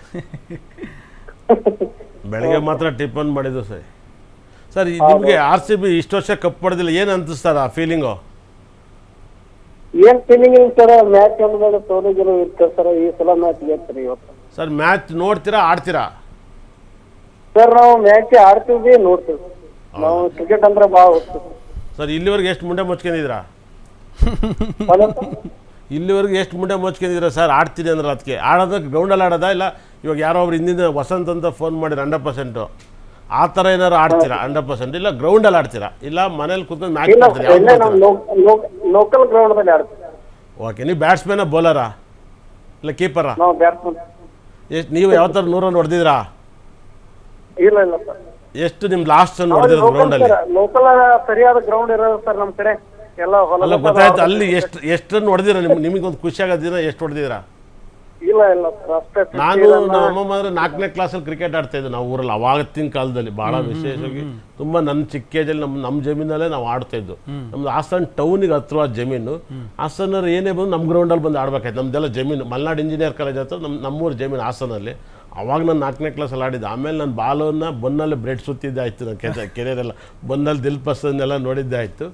ಬೆಳಗ್ಗೆ ಮಾತ್ರ ಟಿಫನ್ ಮಾಡಿದ್ದು ಸರ್. ಸರ್ ನಿಮಗೆ ಆರ್ ಸಿ ಬಿ ಇಷ್ಟು ವರ್ಷ ಕಪ್ ಪಡೆದಿಲ್ಲ ಏನು ಅನಿಸ್ತಾರ ಆ ಫೀಲಿಂಗು ಏನ್ ಫೀಲಿಂಗ್ ಇಲ್ಲ ಸರ್? ಮ್ಯಾಚ್ ಅಂದ್ಮೇಲೆ ಸೋಲು ಗೆಲುವು ಇರ್ತದೆ ಸರ್? ಈ ಸಲ ಮ್ಯಾಚ್ ಗೆಲ್ತೀರಿ ಇವತ್ತು. ಸರ್ ಮ್ಯಾಚ್ ನೋಡ್ತೀರಾ ಆಡ್ತೀರಾ? ಸರ್ ನಾವು ಮ್ಯಾಚ್ ಆಡ್ತೀವಿ ನೋಡ್ತೀವಿ. ನಾವು ಕ್ರಿಕೆಟ್ ಅಂದ್ರೆ ಭಾಳ ಹೋಗ್ತೀವಿ ಸರ್ ಇಲ್ಲಿವರೆಗೆ ಎಷ್ಟು ಮುಂಡೆ ಮುಚ್ಕೊಂಡಿದ್ದೀರಾ? ಇಲ್ಲಿವರೆಗೆ ಎಷ್ಟು ಮುಂಡೆ ಮುಚ್ಕೊಂಡಿದ್ದೀರಾ ಸರ್? ಆಡ್ತೀನಿ ಅಂದ್ರೆ ಅದಕ್ಕೆ ಆಡೋದಕ್ಕೆ ಗ್ರೌಂಡಲ್ಲಿ ಆಡೋದಾ? ಇಲ್ಲ ಇವಾಗ ಯಾರೋ ಒಬ್ರು ಹಿಂದಿನ ವಸಂತ ಅಂತ ಫೋನ್ ಮಾಡಿದ್ರು ಹಂಡ್ರೆಡ್ ಪರ್ಸೆಂಟು ಆ ತರ ಏನಾರು ಆಡ್ತೀರಾ? ಹಂಡ್ರೆಡ್ ಪರ್ಸೆಂಟ್ ಇಲ್ಲ ಗ್ರೌಂಡ್ ಅಲ್ಲಿ ಆಡ್ತೀರಾ? ಇಲ್ಲ ಮನೇಲಿ ಕೂತ್ ಮ್ಯಾಚ್ ಲೋಕಲ್ ಗ್ರೌಂಡ್ ಮೇಲೆ ಆಡ್ತೀವಿ. ಓಕೆ ನೀವು ಬ್ಯಾಟ್ಸ್ಮನ್ ಬೌಲರಾ ಇಲ್ಲ ಕೀಪರಾ ನಾವು ಬ್ಯಾಟ್ಸ್ಮನ್ ಎಷ್ಟು ನೀವು ಯಾವ ಥರ ನೂರನ್ನು ಹೊಡೆದಿದ್ರಾ ಇಲ್ಲ ಇಲ್ಲ ಸರ್ ಎಷ್ಟು ನಿಮ್ ಲಾಸ್ಟ್ ರನ್ ಹೊಡೆದಿರೋ ಗ್ರೌಂಡ್ ಅಲ್ಲಿ? ಲೋಕಲ್ ಸರಿಯಾದ ಗ್ರೌಂಡ್ ಇರೋದು ಸರ್ ನಮ್ಮ ಕಡೆ. ಎಲ್ಲ ಅಲ್ಲ ಗೊತ್ತಾಯ್ತು ಅಲ್ಲಿ ಎಷ್ಟು ಎಷ್ಟು ರನ್ ಹೊಡೆದಿರ ನಿಮ್ಗೆ ಒಂದು ಖುಷಿ ಆಗೋದಿನ ಎಷ್ಟು ಹೊಡೆದಿರಾ ಇಲ್ಲ ಇಲ್ಲ ಸರ್ ಅಷ್ಟೇ ನಾನು ನಮ್ಮ ಅಮ್ಮಮ್ಮ ಅಂದ್ರೆ ನಾಲ್ಕನೇ ಕ್ಲಾಸಲ್ಲಿ ಕ್ರಿಕೆಟ್ ಆಡ್ತಾ ಇದ್ದೆ ನಾವು ಊರಲ್ಲಿ ಅವಾಗತ್ತಿನ ಕಾಲದಲ್ಲಿ. ಬಹಳ ವಿಶೇಷವಾಗಿ ತುಂಬಾ ನನ್ನ ಚಿಕ್ಕ ಏಜಲ್ಲಿ ನಮ್ಮ ನಮ್ಮ ಜಮೀನಲ್ಲೇ ನಾವು ಆಡ್ತಾ ಇದ್ದು. ನಮ್ದು ಹಾಸನ್ ಟೌನಿಗೆ ಹತ್ರವಾದ ಜಮೀನು. ಹಾಸನವ್ರು ಏನೇ ಬಂದು ನಮ್ಮ ಗ್ರೌಂಡಲ್ಲಿ ಬಂದು ಆಡ್ಬೇಕಾಯ್ತು. ನಮ್ದೆಲ್ಲ ಜಮೀನು ಮಲ್ನಾಡ್ ಇಂಜಿನಿಯರ್ ಕಾಲೇಜ್ ಹತ್ರ ನಮ್ಮ ನಮ್ಮೂರು ಜಮೀನು ಹಾಸನಲ್ಲಿ. ಅವಾಗ ನಾನು ನಾಲ್ಕನೇ ಕ್ಲಾಸಲ್ಲಿ ಆಡಿದ್ದೆ. ಆಮೇಲೆ ನಾನು ಬಾಲವನ್ನು ಬನ್ನಲ್ಲಿ ಬ್ರೆಡ್ ಸುತ್ತಿದ್ದೆ ಆಯ್ತು ನನ್ನ ಕೆರೆ ಕೆರೆಯರೆಲ್ಲ. ಬನ್ನಲ್ಲಿ ದಿಲ್ ನೋಡಿದ್ದೆ ಆಯಿತು.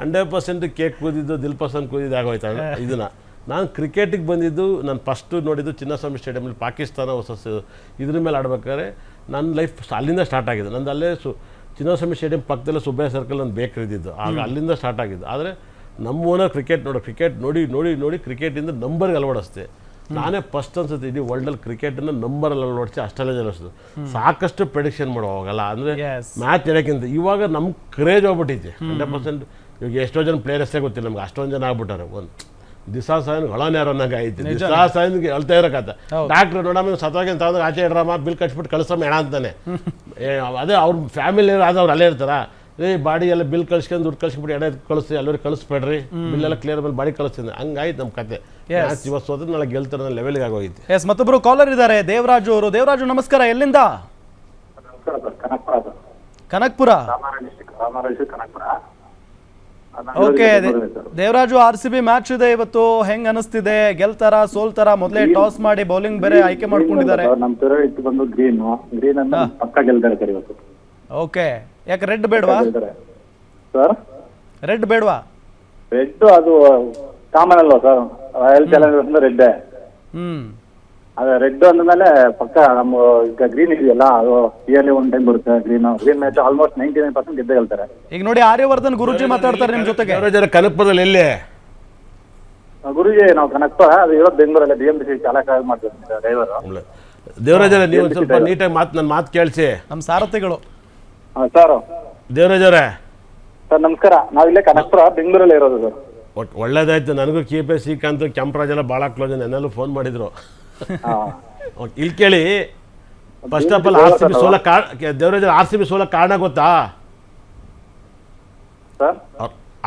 ಹಂಡ್ರೆಡ್ ಪರ್ಸೆಂಟ್ ಕೇಕ್ ಕೂದಿದ್ದು ದಿಲ್ ಪಸಂದ್ ಕೂದಿದ್ದು ಆಗೋಯ್ತು (laughs) ಇದನ್ನ. ನಾನು ಕ್ರಿಕೆಟಿಗೆ ಬಂದಿದ್ದು ನಾನು ಫಸ್ಟು ನೋಡಿದ್ದು ಚಿನ್ನಸ್ವಾಮಿ ಸ್ಟೇಡಿಯಮಲ್ಲಿ ಪಾಕಿಸ್ತಾನ ಹೊಸ ಇದ್ರ ಮೇಲೆ ಆಡ್ಬೇಕಾದ್ರೆ ನನ್ನ ಲೈಫ್ ಅಲ್ಲಿಂದ ಸ್ಟಾರ್ಟ್ ಆಗಿದೆ. ನಂದು ಅಲ್ಲೇ ಸು ಚಿನ್ನಸ್ವಾಮಿ ಸ್ಟೇಡಿಯಂ ಪಕ್ಕದಲ್ಲೇ ಸುಬ್ಬಯ್ಯ ಸರ್ಕಲ್ ನನ್ನ ಬೇಕ್ರಿ ಇದ್ದಿದ್ದು. ಆಗ ಅಲ್ಲಿಂದ ಸ್ಟಾರ್ಟ್ ಆಗಿದ್ದು. ಆದರೆ ನಮ್ಮ ಓನರ್ ಕ್ರಿಕೆಟ್ ನೋಡಿ ಕ್ರಿಕೆಟ್ ನೋಡಿ ನೋಡಿ ನೋಡಿ ಕ್ರಿಕೆಟಿಂದ ನಂಬರ್ಗೆ ಅಳವಡಿಸ್ತೆ ನಾನೇ ಫಸ್ಟ್ ಅನ್ಸುತ್ತೆ ಇಡೀ ವರ್ಲ್ಡಲ್ಲಿ ಕ್ರಿಕೆಟನ್ನು ನಂಬರಲ್ಲಿ ಅಳವಡಿಸಿ ಅಷ್ಟೆಲ್ಲ ಜನಿಸ್ತು ಸಾಕಷ್ಟು ಪ್ರೆಡಿಕ್ಷನ್ ಮಾಡೋ ಹೋಗಲ್ಲ ಅಂದರೆ ಮ್ಯಾಚ್ ಹೇಳೋಕ್ಕಿಂತ ಇವಾಗ ನಮ್ಮ ಕ್ರೇಜ್ ಹೋಗ್ಬಿಟ್ಟಿದೆ. ಹಂಡ್ರೆಡ್ ಪರ್ಸೆಂಟ್ ಇವಾಗ ಎಷ್ಟೋ ಜನ ಪ್ಲೇಯರ್ಸೇ ಗೊತ್ತಿಲ್ಲ ನಮ್ಗೆ ಅಷ್ಟೊಂದು ಜನ ಆಗ್ಬಿಟ್ಟಾರೆ. ಒಂದು ದಿಸಾ ಸಾಯನ್ ಹೊಳನೇರ ಅನ್ನಂಗೆ ಐತಿ ದಿಸಾ ಸಾಯನ್ಗೆ ಹೇಳ್ತಾ ಇರಕತ್ತ ಡಾಕ್ಟ್ರ್ ನೋಡಮ್ಮ ಸತ್ವಾಗಿ ತಗೊಂಡು ಆಚೆ ಇಡ್ರಮ್ಮ ಬಿಲ್ ಕಟ್ಬಿಟ್ಟು ಕಳ್ಸಮ್ಮ ಹೇಳ ಅಂತಾನೆ. (laughs) ಅದೇ ಅವ್ರ ಫ್ಯಾಮಿಲಿ ಆದವ್ರು ಅಲ್ಲೇ ಇರ್ತಾರ? ಏ ಬಾಡಿ ಎಲ್ಲ ಬಿಲ್ ಕಳ್ಸ್ಕೊಂಡು ದುಡ್ಡು ಕಳ್ಸ್ಬಿಟ್ಟು ಎಣ್ಣೆ ಕಳಿಸಿ ಎಲ್ಲರೂ ಕಳಿಸ್ಬೇಡ್ರಿ. ಬಿಲ್ ಎಲ್ಲ ಕ್ಲಿಯರ್ ಮೇಲೆ ಬಾಡಿ ಕಳಿಸ್ತೀನಿ. ಹಂಗಾಯ್ತು ನಮ್ಮ ಕತೆ. ಇವತ್ತು ಸೋದ್ರೆ ನಾಳೆ ಗೆಲ್ತಾರೆ ಲೆವೆಲ್ಗೆ ಆಗೋಯ್ತು. ಎಸ್ ಮತ್ತೊಬ್ರು ಕಾಲರ್ ಇದ್ದಾರೆ. ದೇವರಾಜು ಅವರು. ದೇವರಾಜು ನಮಸ್ಕಾರ. ಎಲ್ಲಿಂದ? Kanakapura Kanakpura. Okay Devaraju R C B match ಇದೆ ಇವತ್ತು ಹೆಂಗ್ ಅನಿಸ್ತಿದೆ? ಗೆಲ್ತಾರ ಸೋಲ್ತಾರ? ಮೊದಲೇ ಟಾಸ್ ಮಾಡಿ ಬೌಲಿಂಗ್ ಬೇರೆ ಆಯ್ಕೆ ಮಾಡ್ಕೊಂಡಿದ್ದಾರೆ. ನಮ್ಮ ಫೇವರೇಟ್ ಬಂದು ಗ್ರೀನ್ ಗ್ರೀನ್ ಅನ್ನ ಪಕ್ಕ ಗೆಲ್ತಾರೆ ಸರ್ ಇವತ್ತು. ಓಕೆ ಯಾಕೆ ರೆಡ್ ಬೇಡವಾ? ಸರ್? ರೆಡ್ ಬೇಡವಾ? ರೆಡ್ ಅದು ಕಾಮನ್ ಅಲ್ವಾ ಸರ್? ರಾಯಲ್ ಚಾಲೆಂಜರ್ಸ್ ಅಂದ್ರೆ ರೆಡ್ ಹ್ಮ್. ಅದೇ ರೆಡ್ ಅಂದ್ಮೇಲೆ ಪಕ್ಕ ನಮ್ಮ ಈಗ ಗ್ರೀನ್ ಇದೆಯಲ್ಲ ಅದು ಇಯರ್ಲಿ ಒನ್ ಟೈಮ್ ಬರುತ್ತೆ green green match almost ninety nine percent ಗೆದ್ದೇ ಗೆಲ್ತಾರೆ ಈಗ ನೋಡಿ ಆರ್ಯವರ್ಧನ್ ಗುರುಜಿ ಮಾತಾಡ್ತಾರೆ ನಿಮ್ ಜೊತೆಗೆ. ದೇವರಾಜರ ಕನಕಪುರದಲ್ಲಿ ಎಲ್ಲಿ? ಗುರುಜಿ ನಾವು ಕನಕ್ಪುರ ಅದು ಇರೋದು ಬೆಂಗಳೂರಲ್ಲಿ ಬಿ ಎಂ ಸಿ ಚಾಲಕ ಮಾಡ್ತೀವಿ ಡ್ರೈವರ್ ದೇವರಾಜರ ನೀವು ಒಂದು ಸ್ವಲ್ಪ ನೀಟಾಗಿ ಮಾತು ನನ್ನ ಮಾತು ಕೇಳಿಸಿ. ನಮ್ಮ ಸಾರಥಿಗಳು. ಸರ್ ದೇವರಾಜರೇ ಸರ್ ನಮಸ್ಕಾರ. ನಾವಿಲ್ಲೇ ಕನಕ್ಪುರ ಬೆಂಗಳೂರಲ್ಲಿ ಇರೋದು ಸರ್ ಒಟ್ ಒಳ್ಳೇದಾಯ್ತು. ನನಗೂ ಕೆ ಪಿ ಶ್ರೀಕಾಂತ್ ಕೆಂಪರಾಜ್ ಎಲ್ಲ ಭಾಳ ಕ್ಲೋಸ್ ನೆನ್ನೆಲ್ಲೂ ಫೋನ್ ಮಾಡಿದ್ರು. ಹಾ ಇಲ್ಲಿ ಕೇಳಿ. First of all R C B ಸೋಲ ಕಾರಣ ದೇವರಾಜರ ಆರ್ ಸಿ ಬಿ ಸೋಲ ಕಾರಣ ಗೊತ್ತಾ?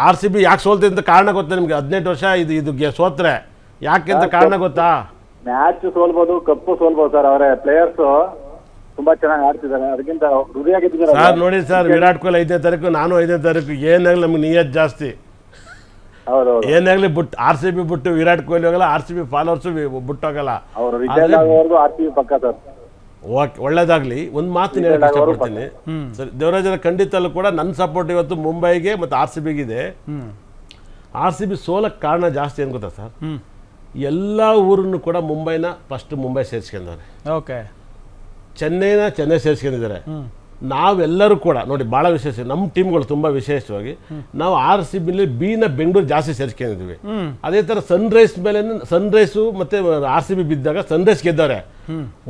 ಆರ್ ಸಿ ಬಿ ಯಾಕೆ ಸೋಲ್ತಿ ಅಂತ ಕಾರಣ ಗೊತ್ತಾ ನಿಮ್ಗೆ? ಹದಿನೆಂಟು ವರ್ಷ ಇದು ಇದು ಸೋತ್ರೆ. ಯಾಕೆ ಅಂತ ಕಾರಣ ಗೊತ್ತಾ? ಮ್ಯಾಚ್ ಸೋಲ್ಬೋದು ಕಪ್ಪು ಸೋಲ್ಬೋದು ಸರ್ ಅವರೇ. ಪ್ಲೇಯರ್ಸ್ ತುಂಬಾ ಚೆನ್ನಾಗಿ ಆಡ್ತಿದ್ದಾರೆ. ಅದಕ್ಕಿಂತ ಹೃದಯ ಸರ್ ನೋಡಿ ಸರ್ ವಿರಾಟ್ ಕೊಹ್ಲಿ ಐದನೇ ತಾರೀಕು ನಾನು ಐದನೇ ತಾರೀಕು ಏನಾಗಲಿ ನಮ್ಗೆ ನಿಯತ್ ಜಾಸ್ತಿ. ಏನಾಗಲಿ ಬಿಟ್ ಆರ್ ಸಿ ಬಿ ಬಿಟ್ಟು ವಿರಾಟ್ ಕೊಹ್ಲಿ ಹೋಗಲ್ಲ ಆರ್ ಸಿ ಬಿ ಫಾಲೋವರ್ಸ್ ಬಿಟ್ಟೋಗಲ್ಲ ಓಕೆ ಒಳ್ಳೇದಾಗಲಿ. ಒಂದು ಮಾತು ಹೇಳಕ್ಕೆ ಇಷ್ಟಪಡ್ತೀನಿ ಸರಿ ದೇವರಾಜರ ಖಂಡಿತಲ್ಲೂ ಕೂಡ ನನ್ನ ಸಪೋರ್ಟ್ ಇವತ್ತು ಮುಂಬೈಗೆ ಮತ್ತು ಆರ್ ಸಿ ಬಿಗಿದೆ ಆರ್ ಸಿ ಬಿ ಸೋಲಕ್ಕೆ ಕಾರಣ ಜಾಸ್ತಿ ಏನು ಗೊತ್ತಾ ಸರ್? ಎಲ್ಲ ಊರನ್ನು ಕೂಡ ಮುಂಬೈನ ಫಸ್ಟ್ ಮುಂಬೈ ಸೇರಿಸ್ಕೊಂಡವ್ರೆ. ಓಕೆ. ಚೆನ್ನೈನ ಚೆನ್ನೈ ಸೇರಿಸ್ಕೊಂಡಿದ್ದಾರೆ. ನಾವೆಲ್ಲರೂ ಕೂಡ ನೋಡಿ ಭಾಳ ವಿಶೇಷ ನಮ್ಮ ಟೀಮ್ಗಳು ತುಂಬ ವಿಶೇಷವಾಗಿ ನಾವು ಆರ್ ಸಿ ಬಿಲಿ ಬಿನ ಬೆಂಗಳೂರು ಜಾಸ್ತಿ ಸೇರಿಸ್ಕೊಂಡಿದ್ವಿ ಅದೇ ಥರ ಸನ್ರೈಸ್ ಮೇಲೆ ಸನ್ರೈಸು ಮತ್ತೆ ಆರ್ ಸಿ ಬಿ ಬಿದ್ದಾಗ ಸನ್ರೈಸ್ ಗೆದ್ದವ್ರೆ.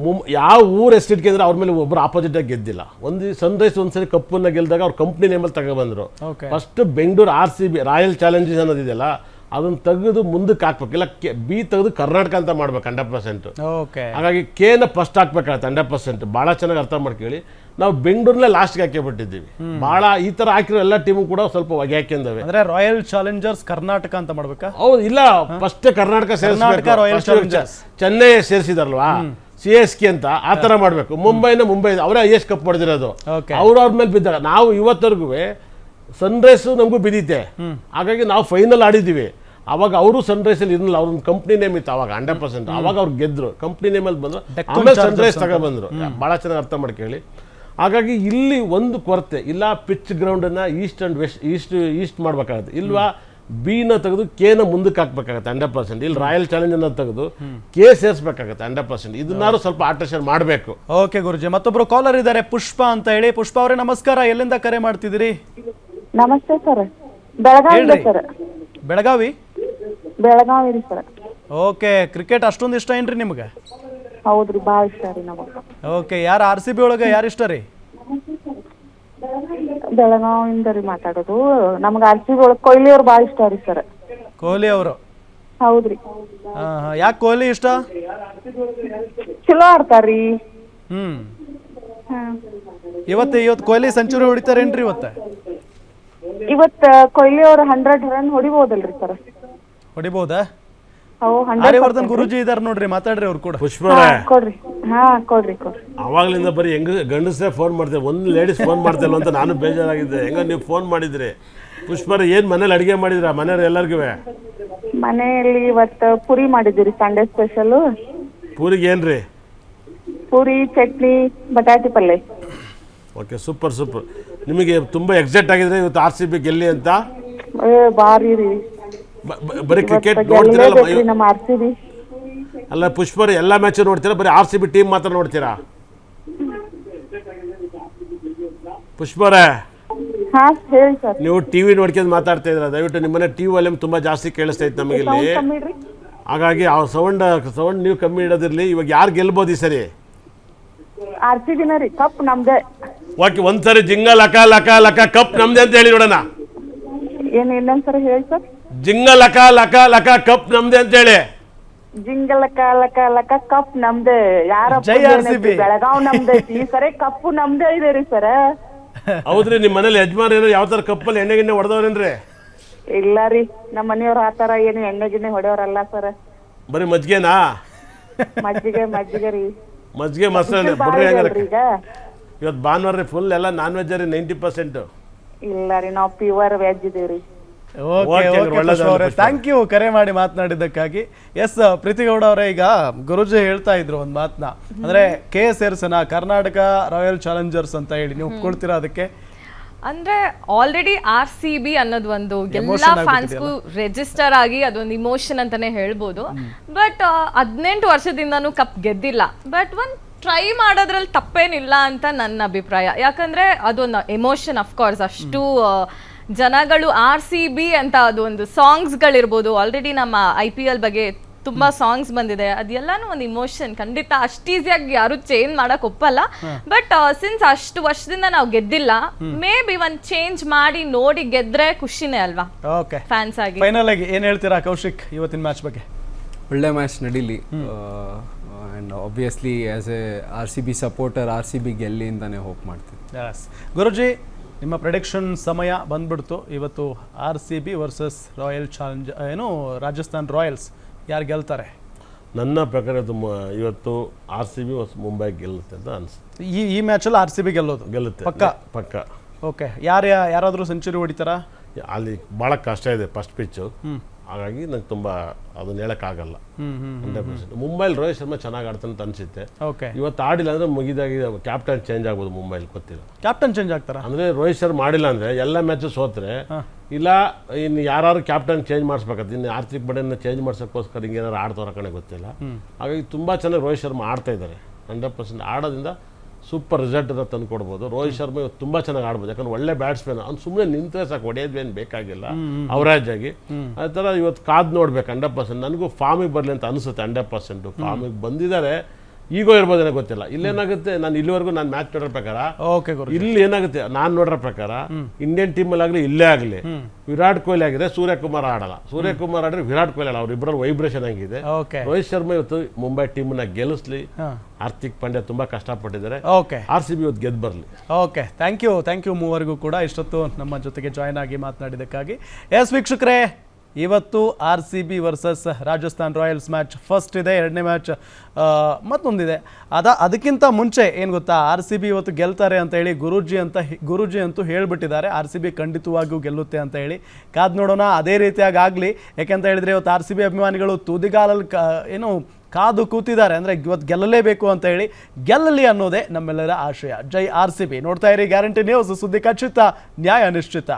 ಮುಂ ಯಾವ ಊರು ಎಸ್ಟೇಟ್ ಗೆದ್ರೆ ಅವ್ರ ಮೇಲೆ ಒಬ್ಬರು ಆಪೋಸಿಟ್ ಆಗಿ ಗೆದ್ದಿಲ್ಲ. ಒಂದು ಸನ್ರೈಸ್ ಒಂದ್ಸರಿ ಕಪ್ಪನ್ನ ಗೆಲ್ದಾಗ ಅವ್ರ ಕಂಪ್ನಿ ನೇಮಲ್ಲಿ ತಗೊಬಂದ್ರು okay first Bengaluru R C B Royal Challenges ಅನ್ನೋದಿದೆಯಲ್ಲ ಅದನ್ನ ತೆಗೆದು ಮುಂದಕ್ಕೆ ಹಾಕ್ಬೇಕು. ಇಲ್ಲ ಕೆ ಬಿ ತೆಗೆದು ಕರ್ನಾಟಕ ಅಂತ ಮಾಡ್ಬೇಕು ಹಂಡ್ರೆಡ್ ಪರ್ಸೆಂಟ್ ಓಕೆ. ಹಾಗಾಗಿ ಕೆನ ಫಸ್ಟ್ ಹಾಕ್ಬೇಕಾಗತ್ತೆ ಹಂಡ್ರೆಡ್ ಪರ್ಸೆಂಟ್ ಭಾಳ ಚೆನ್ನಾಗಿ ಅರ್ಥ ಮಾಡ್ಕೊಳ್ಳಿ ನಾವು ಬೆಂಗಳೂರಲ್ಲೇ ಲಾಸ್ಟ್ಗೆ ಹಾಕಿಬಿಟ್ಟಿದ್ದೀವಿ ಭಾಳ ಈ ಥರ ಹಾಕಿರೋ ಎಲ್ಲ ಟೀಮು ಕೂಡ ಸ್ವಲ್ಪ ಹೊಗೆ ಅಂದರೆ ಅಂದ್ರೆ ರಾಯಲ್ ಚಾಲೆಂಜರ್ಸ್ ಕರ್ನಾಟಕ ಅಂತ ಮಾಡ್ಬೇಕಾ? ಹೌದು ಇಲ್ಲ first Karnataka Karnataka Royal Challengers Chennai ಸೇರಿಸಿದಾರಲ್ವಾ? C S K ಅಂತ ಆ ಥರ ಮಾಡಬೇಕು. ಮುಂಬೈನ ಮುಂಬೈ ಅವರೇ ಐ ಎಸ್ ಕಪ್ ಹೊಡೆದಿರೋದು. ಓಕೆ. ಅವ್ರು ಅವ್ರ ಮೇಲೆ ಬಿದ್ದಾಗ ನಾವು ಇವತ್ತರೆಗೂ ಸನ್ರೈಸು ನಮಗೂ ಬಿದ್ದಿತ್ತೆ ಹಾಗಾಗಿ ನಾವು ಫೈನಲ್ ಆಡಿದ್ದೀವಿ. ಅವಾಗ ಅವರು ಸನ್ರೈಸಲ್ಲಿ ಇರಲಿಲ್ಲ. ಅವ್ರ ಕಂಪ್ನಿ ನೇಮ್ ಇತ್ತು ಅವಾಗ ಹಂಡ್ರೆಡ್ ಪರ್ಸೆಂಟ್ ಅವಾಗ ಅವ್ರು ಗೆದ್ರು. ಕಂಪ್ನಿ ಅಲ್ಲಿ ಬಂದ್ರು. ಆಮೇಲೆ ಸನ್ರೈಸ್ ತಗೊಂಡ್ ಬಂದ್ರು. ಭಾಳ ಚೆನ್ನಾಗಿ ಅರ್ಥ ಮಾಡ್ಕೊಳ್ಳಿ ಹಾಗಾಗಿ ಇಲ್ಲಿ ಒಂದು ಕೊರತೆ ಇಲ್ಲ pitch ಗ್ರೌಂಡನ್ನು east and west east east ಮಾಡ್ಬೇಕಾಗತ್ತೆ. ಇಲ್ವಾ? ಬಿನ ತೆಗೆದು ಕೆನ ಮುಂದಕ್ಕೆ ಹಾಕ್ಬೇಕಾಗತ್ತೆ ಹಂಡ್ರೆಡ್ ಪರ್ಸೆಂಟ್ ಇಲ್ಲಿ ರಾಯಲ್ ಚಾಲೆಂಜ್ ಅನ್ನ ತೆಗೆದು ಕೆ ಸೇರಿಸಬೇಕಾಗತ್ತೆ ಹಂಡ್ರೆಡ್ ಪರ್ಸೆಂಟ್ ಇದನ್ನಾರು ಸ್ವಲ್ಪ ಆಲ್ಟ್ರೇಷನ್ ಮಾಡಬೇಕು. ಓಕೆ ಗುರುಜಿ. ಮತ್ತೊಬ್ರು ಕಾಲರ್ ಇದ್ದಾರೆ ಪುಷ್ಪ ಅಂತ ಹೇಳಿ. ಪುಷ್ಪ ಅವರೇ ನಮಸ್ಕಾರ. ಎಲ್ಲಿಂದ ಕರೆ ಮಾಡ್ತಿದ್ದೀರಿ? ನಮಸ್ತೆ ಸರ್. ಬೆಳಗಾವಿ ಹೇಳ್ರಿ. ಸರ್. ಬೆಳಗಾವಿ? ಬೆಳಗಾವಿ ರೀ ಸರ್. ಓಕೆ ಕ್ರಿಕೆಟ್ ಅಷ್ಟೊಂದು ಇಷ್ಟ ಏನ್ರಿ ನಿಮ್ಗೆ? ಹೌದ್ರಿ ಭಾಳ ಇಷ್ಟ ರೀ ನಮಗೆ. ಓಕೆ ಯಾರು ಆರ್ ಸಿ ಬಿ ಒಳಗೆ ಯಾರು ಇಷ್ಟ ರೀ? ಬೆಳಗಾವಿಯಿಂದ ರೀ ಮಾತಾಡೋದು. ನಮ್ಗೆ ಆರ್ ಸಿ ಬಿ ಒಳಗೆ ಕೊಹ್ಲಿ ಅವ್ರು ಭಾಳ ಇಷ್ಟ ರೀ ಸರ್. ಕೊಹ್ಲಿ ಅವರು? ಹೌದ್ರಿ. ಯಾಕೆ ಕೊಹ್ಲಿ ಇಷ್ಟ? ಚಲೋ ಆಡ್ತಾರ್ರಿ. ಹ್ಮ್. ಹ್ಮ್. ಇವತ್ತು ಇವತ್ತು ಕೊಹ್ಲಿ ಸೆಂಚುರಿ ಹೊಡಿತಾರೇನ್ರಿ ಇವತ್ತು? ಇವತ್ತ ಕೊಹ್ಲಿ ಅವ್ರ ಹಂಡ್ರೆಡ್ ರನ್ ಹೊಡಿಬೋದಲ್ರಿ ಸರ್ ಹೊಡಿಬಹುದಾ ಹರಿವರ್ಧನ್ ಗುರುಜಿ ಇದಾರೆ ನೋಡ್ರಿ ಮಾತಾಡ್ರಿ ಅವ್ರು ಕೂಡ. ಪುಷ್ಪರೇ. ಕೊಡ್ರಿ. ಹಾ ಕೊಡ್ರಿ ಕೊಡ್ರಿ. ಅವಾಗ್ಲಿಂದ ಬರೀ ಹೆಂಗ ಗಂಡಸೇ ಫೋನ್ ಮಾಡ್ತೇವೆ ಒಂದು ಲೇಡೀಸ್ ಫೋನ್ ಮಾಡ್ತಿಲ್ಲ ಅಂತ ನಾನು ಬೇಜಾರಾಗಿದ್ದೆ. ಹೆಂಗ ನೀವು ಫೋನ್ ಮಾಡಿದ್ರಿ. ಪುಷ್ಪರ ಏನ್ ಮನೇಲಿ ಅಡಿಗೆ ಮಾಡಿದ್ರ ಮನೆಯವ್ರು ಎಲ್ಲರಿಗೂ ಮನೆಯಲ್ಲಿ ಇವತ್ತ ಪುರಿ ಮಾಡಿದ್ದೀರಿ ಸಂಡೇ ಸ್ಪೆಷಲ್ ಪೂರಿಗೆ ಏನ್ರಿ? ಪುರಿ ಚಟ್ನಿ ಬಟಾಟಿ ಪಲ್ಯ ಓಕೆ ಸೂಪರ್ ಸೂಪರ್ ನಿಮಗೆ ತುಂಬ ಎಕ್ಸೈಟ್ ಆಗಿದ್ರೆ ಇವತ್ತು ಆರ್ ಸಿ ಬಿ ಗೆಲ್ಲಿ ಅಂತ? ಏ ಬಾರಿ ರೀ. ಬ- ಬ- ಬರೀ ಕ್ರಿಕೆಟ್ ನೋಡ್ತೀರಲ್ಲ ಗೆಲ್ಲೇಬೇಕ್ರಿ ನಮ್ಮ ಆರ್ ಸಿ ಬಿ ಅಲ್ಲ ಪುಷ್ಪರ್ ಎಲ್ಲ ಮ್ಯಾಚ್ ನೋಡ್ತೀರಾ? ಬರೀ ಆರ್ ಸಿ ಬಿ ಟೀಮ್ ಮಾತ್ರ ನೋಡ್ತೀರಾ? ಪುಷ್ಪರೇ ಹಾ ಹೇಳಿ ಸರ್ ನೀವು ಟಿವಿ ನೋಡ್ಕೊಂಡು ಮಾತಾಡ್ತಾ ಇದ್ರ ದಯವಿಟ್ಟು ನಿಮ್ಮನೆ ಟಿವಿ ವಾಲ್ಯೂಮ್ ತುಂಬಾ ಜಾಸ್ತಿ ಕೇಳಿಸ್ತಾ ಇತ್ತು ನಮಗೆ ಇಲ್ಲಿ. ಸೌಂಡ್ ಕಮ್ಮಿ ಇಡ್ರಿ ಹಾಗಾಗಿ ಆ ಸೌಂಡ್ ಸೌಂಡ್ ನೀವು ಕಮ್ಮಿ ಇಡೋದಿರ್ಲಿ. ಇವಾಗ ಯಾರು ಗೆಲ್ಬೋದು ಈ ಸರಿ? ಆರ್ ಸಿ ಬಿನ ರೀ ಕಪ್ ನಮ್ದೇ. ಓಕೆ ಒಂದ್ಸರಿ ಜಿಂಗ ಲಕ ಲಕ ಲಕ ಕಪ್ ನಮ್ದೆ ಅಂತ ಹೇಳಿ ನೋಡೋಣ ಏನ್ ಇನ್ನೊಂದ್ಸರಿ ಹೇಳಿ ಸರ್. ಜಿಂಗ ಲಕ ಲಕ ಲಕ ಕಪ್ ನಮ್ದೆ ಅಂತ ಹೇಳಿ. ಜಿಂಗಲಕ ಲಕ ಲಕ ಕಪ್ ನಮ್ದೇ. ಯಾರ ಜೈ RCB. ಬೆಳಗಾವ್ ನಮ್ದೈತಿ ಈ ಸರಿ ಕಪ್ಪು ನಮ್ದೇ ಇದೆ ರೀ ಸರ್. ಹೌದ್ರಿ ನಿಮ್ಮ ಮನೇಲಿ ಯಜಮಾನ್ ಏನೋ ಯಾವ ತರ ಕಪ್ಪಲ್ಲಿ ಎಣ್ಣೆ ಗಿಣ್ಣೆ ಹೊಡೆದವ್ರೇನ್ರಿ? ಇಲ್ಲ ರೀ ನಮ್ಮ ಮನೆಯವ್ರ ಆತರ ಏನು ಎಣ್ಣೆ ಗಿಣ್ಣೆ ಹೊಡೆಯವ್ರಲ್ಲ ಸರ್. ಬರೀ ಮಜ್ಗೆನಾ ಮಜ್ಜಿಗೆ ಮಜ್ಜಿಗೆ ರೀ. ಮಜ್ಜಿಗೆ ಮಸಾಲೆ ಬಿಡ್ರಿ ಹಂಗಾರೆ ಈಗ. ಇವತ್ತು ಭಾನುವಾರ ಫುಲ್ ಎಲ್ಲ ನಾನ್ ವೆಜ್ ರೀ ನೈಂಟಿ ಪರ್ಸೆಂಟ್ ಇಲ್ಲ ರೀ ನಾವು ಪ್ಯೂರ್ ವೆಜ್ ಇದೀವಿ ಓಕೆ ಅವರೇ. ಥ್ಯಾಂಕ್ ಯು ಕರೆ ಮಾಡಿ ಮಾತನಾಡಿದ್ದಕ್ಕಾಗಿ. ಎಸ್ ಪ್ರೀತಿಗೌಡ ಅವರೇ ಈಗ ಗುರುಜಿ ಹೇಳ್ತಾ ಇದ್ರು ಒಂದು ಮಾತನ್ನ ಅಂದ್ರೆ ಕೆ ಎಸ್ ಎರ್ಸನ ಕರ್ನಾಟಕ ರಾಯಲ್ ಚಾಲೆಂಜರ್ಸ್ ಅಂತ ಹೇಳಿ ನೀವು ಒಪ್ಕೊಳ್ತೀರಾ ಅದಕ್ಕೆ? ಅಂದ್ರೆ ಆಲ್ರೆಡಿ ಆರ್ ಸಿ ಬಿ ಅನ್ನೋದು ಒಂದು ಎಲ್ಲಾ ಫ್ಯಾನ್ಸ್ಗೂ ರಿಜಿಸ್ಟರ್ ಆಗಿ ಅದೊಂದು ಇಮೋಷನ್ ಅಂತಾನೆ ಹೇಳ್ಬೋದು. ಬಟ್ ಹದಿನೆಂಟು ವರ್ಷದಿಂದನೂ ಕಪ್ ಗೆದ್ದಿಲ್ಲ. ಬಟ್ ಒಂದ್ ಟ್ರೈ ಮಾಡೋದ್ರಲ್ಲಿ ತಪ್ಪೇನಿಲ್ಲ ಅಂತ ನನ್ನ ಅಭಿಪ್ರಾಯ. ಯಾಕಂದ್ರೆ ಅದೊಂದು ಎಮೋಷನ್ ಅಫ್ಕೋರ್ಸ್ ಅಷ್ಟು ಜನಗಳು ಆರ್ ಸಿ ಬಿ ಅಂತ ಅದು ಒಂದು ಸಾಂಗ್ಸ್ಗಳಿರ್ಬೋದು ಆಲ್ರೆಡಿ ನಮ್ಮ ಐ ಪಿ ಎಲ್ ಬಗ್ಗೆ ತುಂಬಾ ಸಾಂಗ್ಸ್ ಬಂದಿದೆ. ಅದೆಲ್ಲಾನು ಒಂದು ಇಮೋಷನ್ ಖಂಡಿತ ಅಷ್ಟು ಈಸಿಯಾಗಿ ಯಾರು ಚೇಂಜ್ ಮಾಡಕ್ ಒಪ್ಪಲ್ಲ. ಬಟ್ ಸಿನ್ಸ್ ಅಷ್ಟು ವರ್ಷದಿಂದ ನಾವು ಗೆದ್ದಿಲ್ಲ ಮೇ ಬಿ ಒಂದು ಚೇಂಜ್ ಮಾಡಿ ನೋಡಿ ಗೆದ್ರೆ ಖುಷಿನೇ ಅಲ್ವಾ? ಓಕೆ ಫ್ಯಾನ್ಸ್ ಆಗಿ. ಫೈನಲ್ ಆಗಿ ಏನ್ ಹೇಳ್ತೀರಾ ಕೌಶಿಕ್ ಇವತ್ತಿನ ಮ್ಯಾಚ್ ಬಗ್ಗೆ? ಒಳ್ಳೆ ಮ್ಯಾಚ್ ನಡೀಲಿ. And obviously as a R C B supporter R C B ಗೆಲ್ಲಿ ಅಂತಾನೆ ಹೋಪ್ ಮಾಡ್ತೀನಿ. ಎಸ್ ಗುರುಜಿ ನಿಮ್ಮ ಪ್ರೊಡಿಕ್ಷನ್ ಸಮಯ ಬಂದ್ಬಿಡ್ತು. ಇವತ್ತು R C B versus royal challenge ಏನು ರಾಜಸ್ಥಾನ್ ರಾಯಲ್ಸ್ ಯಾರು ಗೆಲ್ತಾರೆ? ನನ್ನ ಪ್ರಕಾರ ಇವತ್ತು ಆರ್ ಸಿ ಬಿ ಮುಂಬೈ ಗೆಲ್ಲುತ್ತೆ ಅಂತ ಅನ್ಸುತ್ತೆ. ಈ ಈ ಮ್ಯಾಚಲ್ಲಿ ಆರ್ ಸಿ ಬಿ ಗೆಲ್ಲೋದು? ಗೆಲ್ಲುತ್ತೆ. ಪಕ್ಕ? ಪಕ್ಕ. ಓಕೆ ಯಾರು ಯಾರಾದರೂ ಸೆಂಚುರಿ ಹೊಡಿತಾರಾ? ಅಲ್ಲಿ ಭಾಳ ಕಷ್ಟ ಇದೆ ಫಸ್ಟ್ ಪಿಚ್ಚು ಹಾಗಾಗಿ ನಂಗೆ ತುಂಬ ಅದನ್ನ ಹೇಳೋಕ್ಕಾಗಲ್ಲ. ಹಂಡ್ರೆಡ್ ಪರ್ಸೆಂಟ್ ಮುಂಬೈಲಿ ರೋಹಿತ್ ಶರ್ಮಾ ಚೆನ್ನಾಗಿ ಆಡ್ತಾನೆ ಅಂತ ಅನಿಸುತ್ತೆ. ಓಕೆ ಇವತ್ತು ಆಡಿಲ್ಲ ಅಂದ್ರೆ ಮುಗಿದಾಗಿ ಕ್ಯಾಪ್ಟನ್ ಚೇಂಜ್ ಆಗ್ಬೋದು ಮುಂಬೈಲಿ ಗೊತ್ತಿಲ್ಲ. ಕ್ಯಾಪ್ಟನ್ ಚೇಂಜ್ ಆಗ್ತಾರೆ? ಅಂದ್ರೆ ರೋಹಿತ್ ಶರ್ಮಾ ಮಾಡಿಲ್ಲ ಅಂದ್ರೆ ಎಲ್ಲ ಮ್ಯಾಚ್ ಸೋತ್ರೆ ಇಲ್ಲ ಇನ್ನು ಯಾರು ಕ್ಯಾಪ್ಟನ್ ಚೇಂಜ್ ಮಾಡಿಸ್ಬೇಕಾದ್ರೆ ಇನ್ನು ಆರ್ಥಿಕ ಬಡನ್ನ ಚೇಂಜ್ ಮಾಡ್ಸೋಕ್ಕೋಸ್ಕರ ಹಿಂಗೆ ಏನಾರು ಆಡ್ತಾರ ಕಣೆ ಗೊತ್ತಿಲ್ಲ. ಹಾಗಾಗಿ ತುಂಬ ಚೆನ್ನಾಗಿ ರೋಹಿತ್ ಶರ್ಮಾ ಆಡ್ತಾ ಇದ್ದಾರೆ. ಹಂಡ್ರೆಡ್ ಪರ್ಸೆಂಟ್ ಆಡೋದ್ರಿಂದ ಸೂಪರ್ ರಿಸಲ್ಟ್ ಅಂತ ತಂದು ಕೊಡ್ಬೋದು. ರೋಹಿತ್ ಶರ್ಮಾ ಇವತ್ತು ತುಂಬಾ ಚೆನ್ನಾಗಿ ಆಡ್ಬೋದು. ಯಾಕಂದ್ರೆ ಒಳ್ಳೆ ಬ್ಯಾಟ್ಸ್ಮನ್. ಅವ್ನು ಸುಮ್ಮನೆ ನಿಂತ್ರೆ ಸಾಕು ಹೊಡೆಯೋದೇನು ಬೇಕಾಗಿಲ್ಲ. ಅವರೇಜ್ ಆಗಿ. ಆ ಥರ ಇವತ್ತು ಕಾದು ನೋಡ್ಬೇಕು ಹಂಡ್ರೆಡ್ ಪರ್ಸೆಂಟ್. ನನಗೂ ಫಾರ್ಮಿಗೆ ಬರಲಿ ಅಂತ ಅನಿಸುತ್ತೆ ಹಂಡ್ರೆಡ್ ಪರ್ಸೆಂಟು. ಫಾರ್ಮಿಗೆ ಬಂದಿದ್ದಾರೆ. ಈಗೋ ಇರ್ಬೋದೇನೋ ಗೊತ್ತಿಲ್ಲ. ಇಲ್ಲೇನಾಗುತ್ತೆ ನಾನು ಇಲ್ಲಿವರೆಗೂ ನಾನು ಮ್ಯಾಚ್ ನೋಡೋ ಪ್ರಕಾರ ಓಕೆ ಗುರು ಇಲ್ಲಿ ಏನಾಗುತ್ತೆ ನಾನು ನೋಡೋ ಪ್ರಕಾರ ಇಂಡಿಯನ್ ಟೀಮ್ ಅಲ್ಲಿ ಆಗ್ಲಿ ಇಲ್ಲೇ ಆಗಲಿ ವಿರಾಟ್ ಕೊಹ್ಲಿ ಆಗಿದೆ ಸೂರ್ಯಕುಮಾರ್ ಆಡಲ್ಲ. ಸೂರ್ಯಕುಮಾರ್ ಆಡಿದ್ರೆ ವಿರಾಟ್ ಕೊಹ್ಲಿ ಅಲ್ಲ ಅವ್ರಿಬ್ಬರಲ್ಲಿ ವೈಬ್ರೇಷನ್ ಆಗಿದೆ ರೋಹಿತ್ ಶರ್ಮಾ ಇವತ್ತು ಮುಂಬೈ ಟೀಮ್ನ ಗೆಲ್ಲಿಸ್ಲಿ. ಹಾರ್ತಿಕ್ ಹಾರ್ದಿಕ್ ಪಾಂಡ್ಯ ತುಂಬಾ ಕಷ್ಟಪಟ್ಟಿದ್ದಾರೆ. ಓಕೆ ಆರ್ ಸಿ ಬಿ ಇವತ್ತು ಗೆದ್ದು ಬರಲಿ. Okay thank you thank you ಮೂವರಿಗೂ ಕೂಡ ಇಷ್ಟೊತ್ತು ನಮ್ಮ ಜೊತೆಗೆ ಜಾಯ್ನ್ ಆಗಿ ಮಾತನಾಡಿದ್ದಕ್ಕಾಗಿ. ಎಸ್ ವೀಕ್ಷಕರೇ ಇವತ್ತು R C B versus Rajasthan Royals match first ಇದೆ, ಎರಡನೇ ಮ್ಯಾಚ್ ಮತ್ತೊಂದಿದೆ. ಅದ ಅದಕ್ಕಿಂತ ಮುಂಚೆ ಏನು ಗೊತ್ತಾ, ಆರ್ ಸಿ ಬಿ ಇವತ್ತು ಗೆಲ್ತಾರೆ ಅಂತ ಹೇಳಿ ಗುರೂಜಿ ಅಂತ ಗುರುಜಿ ಅಂತೂ ಹೇಳಿಬಿಟ್ಟಿದ್ದಾರೆ. ಆರ್ ಸಿ ಬಿ ಖಂಡಿತವಾಗಿಯೂ ಗೆಲ್ಲುತ್ತೆ ಅಂತ ಹೇಳಿ. ಕಾದ್ ನೋಡೋಣ, ಅದೇ ರೀತಿಯಾಗಿ ಆಗಲಿ. ಯಾಕೆಂತ ಹೇಳಿದ್ರೆ ಇವತ್ತು ಆರ್ ಸಿ ಬಿ ಅಭಿಮಾನಿಗಳು ತುದಿಗಾಲಲ್ಲಿ ಕ, ಏನು, ಕಾದು ಕೂತಿದ್ದಾರೆ. ಅಂದರೆ ಇವತ್ತು ಗೆಲ್ಲಲೇಬೇಕು ಅಂತ ಹೇಳಿ ಗೆಲ್ಲಲಿ ಅನ್ನೋದೇ ನಮ್ಮೆಲ್ಲರ ಆಶಯ. Jai R C B. ನೋಡ್ತಾ ಇರಿ, ಗ್ಯಾರಂಟಿ ನ್ಯೂಸ್. ಸುದ್ದಿ ಖಚಿತ, ನ್ಯಾಯ ನಿಶ್ಚಿತ.